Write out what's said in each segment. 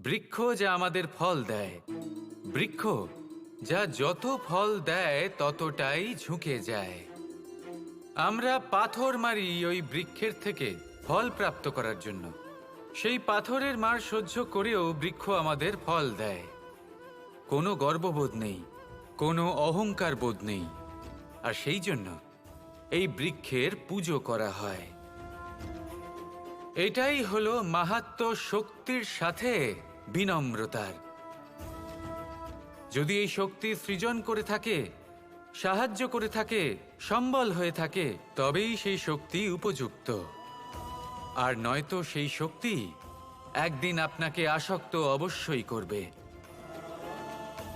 বৃক্ষ যা আমাদের ফল দেয়। বৃক্ষ যা যত ফল দেয়, ততটাই ঝুঁকে যায়। আমরা পাথর মারি ওই বৃক্ষের থেকে ফল প্রাপ্ত করার জন্য। সেই পাথরের মার সহ্য করেও বৃক্ষ আমাদের ফল দেয়। কোনো গর্ববোধ নেই, কোনো অহংকার বোধ নেই। আর সেই জন্য এই বৃক্ষের পুজো করা হয়। এটাই হলো মাহাত্ম শক্তির সাথে বিনম্রতার। যদি এই শক্তি সৃজন করে থাকে, সাহায্য করে থাকে, সম্বল হয়ে থাকে, তবেই সেই শক্তি উপযুক্ত। আর নয়তো সেই শক্তি একদিন আপনাকে আসক্ত অবশ্যই করবে।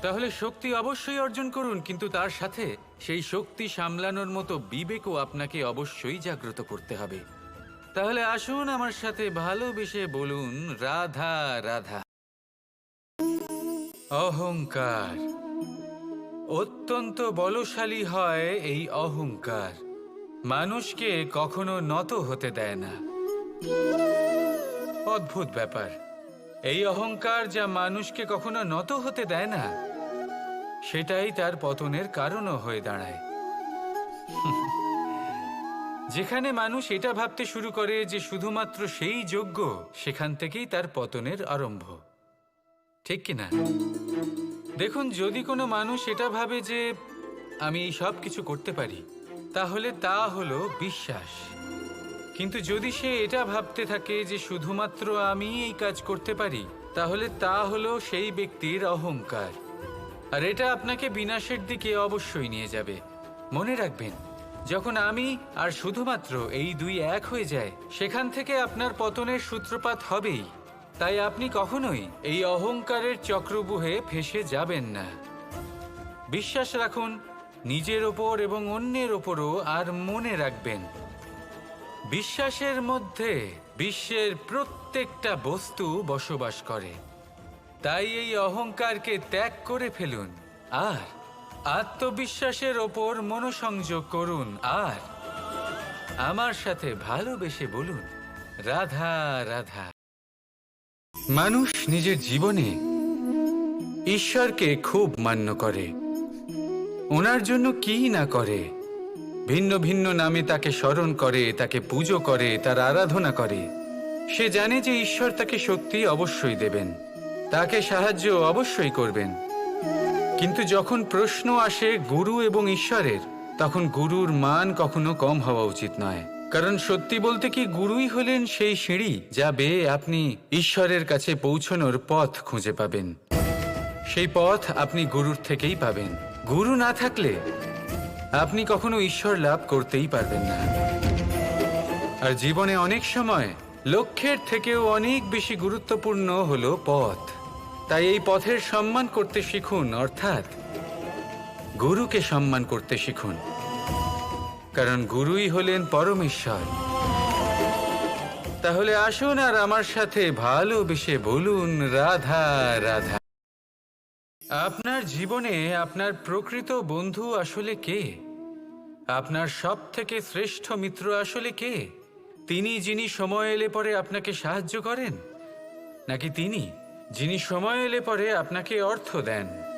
তাহলে শক্তি অবশ্যই অর্জন করুন, কিন্তু তার সাথে সেই শক্তি সামলানোর মতো বিবেকও আপনাকে অবশ্যই জাগ্রত করতে হবে। তাহলে আসুন আমার সাথে ভালোবেসে বলুন, রাধা রাধা। অহংকার। অত্যন্ত বলশালী হয় এই অহংকার। মানুষকে কখনো নত হতে দেয় না। অদ্ভুত ব্যাপার। এই অহংকার যা মানুষকে কখনো নত হতে দেয় না, সেটাই তার পতনের কারণও হয়ে দাঁড়ায়। যেখানে মানুষ এটা ভাবতে শুরু করে যে শুধুমাত্র সেই যোগ্য, সেখান থেকেই তার পতনের আরম্ভ। ঠিক কিনা? দেখুন, যদি কোনো মানুষ এটা ভাবে যে আমি এই সব কিছু করতে পারি, তাহলে তা হলো বিশ্বাস। কিন্তু যদি সে এটা ভাবতে থাকে যে শুধুমাত্র আমি এই কাজ করতে পারি, তাহলে তা হলো সেই ব্যক্তির অহংকার। আর এটা আপনাকে বিনাশের দিকে অবশ্যই নিয়ে যাবে। মনে রাখবেন, যখন আমি আর শুধুমাত্র এই দুই এক হয়ে যায়, সেখান থেকে আপনার পতনের সূত্রপাত হবেই। তাই আপনি কখনোই এই অহংকারের চক্রবুহে ফেসে যাবেন না। বিশ্বাস রাখুন, নিজের ওপর এবং অন্যের ওপরও আর মনে রাখবেন। বিশ্বাসের মধ্যে বিশ্বের প্রত্যেকটা বস্তু বসবাস করে। তাই এই অহংকারকে ত্যাগ করে ফেলুন আর আত্মবিশ্বাসের ওপর মনোসংযোগ করুন আর আমার সাথে ভালোবেসে বলুন, রাধা রাধা। মানুষ নিজের জীবনে ঈশ্বরকে খুব মান্য করে। ওনার জন্য কি না করে? ভিন্ন ভিন্ন নামে তাকে স্মরণ করে, তাকে পুজো করে, তার আরাধনা করে। সে জানে যে ঈশ্বর তাকে শক্তি অবশ্যই দেবেন। তাকে সাহায্য অবশ্যই করবেন। কিন্তু যখন প্রশ্ন আসে গুরু এবং ঈশ্বরের, তখন গুরুর মান কখনো কম হওয়া উচিত নয়। কারণ সত্যি বলতে কি গুরুই হলেন সেই সিঁড়ি যা বেয়ে আপনি ঈশ্বরের কাছে পৌঁছনোর পথ খুঁজে পাবেন। সেই পথ আপনি গুরুর থেকেই পাবেন। গুরু না থাকলে আপনি কখনো ঈশ্বর লাভ করতেই পারবেন না। আর জীবনে অনেক সময় লক্ষ্যের থেকেও অনেক বেশি গুরুত্বপূর্ণ হলো পথ। তাই এই পথের সম্মান করতে শিখুন, অর্থাৎ গুরুকে সম্মান করতে শিখুন। কারণ গুরুই হলেন পরমেশ্বর। তাহলে আসুন আর আমার সাথে ভালোবেসে বলুন, রাধা রাধা। আপনার জীবনে আপনার প্রকৃত বন্ধু আসলে কে? আপনার সব থেকে শ্রেষ্ঠ মিত্র আসলে কে? তিনি যিনি সময় এলে পরে আপনাকে সাহায্য করেন? নাকি তিনি যিনি সময় এলে পরে আপনাকে অর্থ দেন?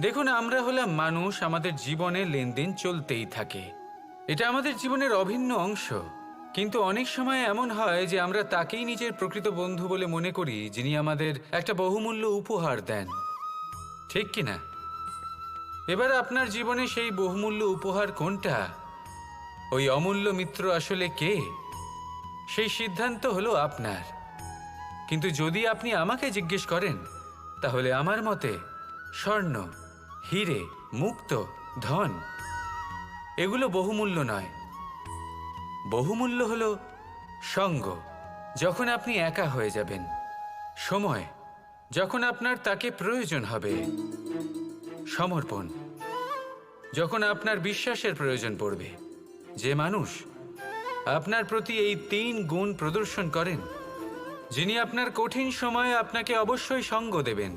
দেখুন, আমরা হলাম মানুষ, আমাদের জীবনে লেনদেন চলতেই থাকে। এটা আমাদের জীবনের অভিন্ন অংশ। কিন্তু অনেক সময় এমন হয় যে আমরা তাকেই নিজের প্রকৃত বন্ধু বলে মনে করি, যিনি আমাদের একটা বহুমূল্য উপহার দেন। ঠিক কি না এবার আপনার জীবনে সেই বহুমূল্য উপহার কোনটা? ওই অমূল্য মিত্র আসলে কে? সেই সিদ্ধান্ত হলো আপনার। কিন্তু যদি আপনি আমাকে জিজ্ঞেস করেন, তাহলে আমার মতে স্বর্ণ। হিরে, মুক্ত, ধন। এগুলো বহুমূল্য নয়। বহুমূল্য হল সঙ্গ। যখন আপনি একা হয়ে যাবেন, সময়। যখন আপনার তাকে প্রয়োজন হবে, সমর্পণ। যখন আপনার বিশ্বাসের প্রয়োজন পড়বে, যে মানুষ আপনার প্রতি এই তিন গুণ প্রদর্শন করেন, যিনি আপনার কঠিন সময়ে আপনাকে অবশ্যই সঙ্গ দেবেন।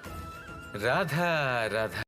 রাধা রাধা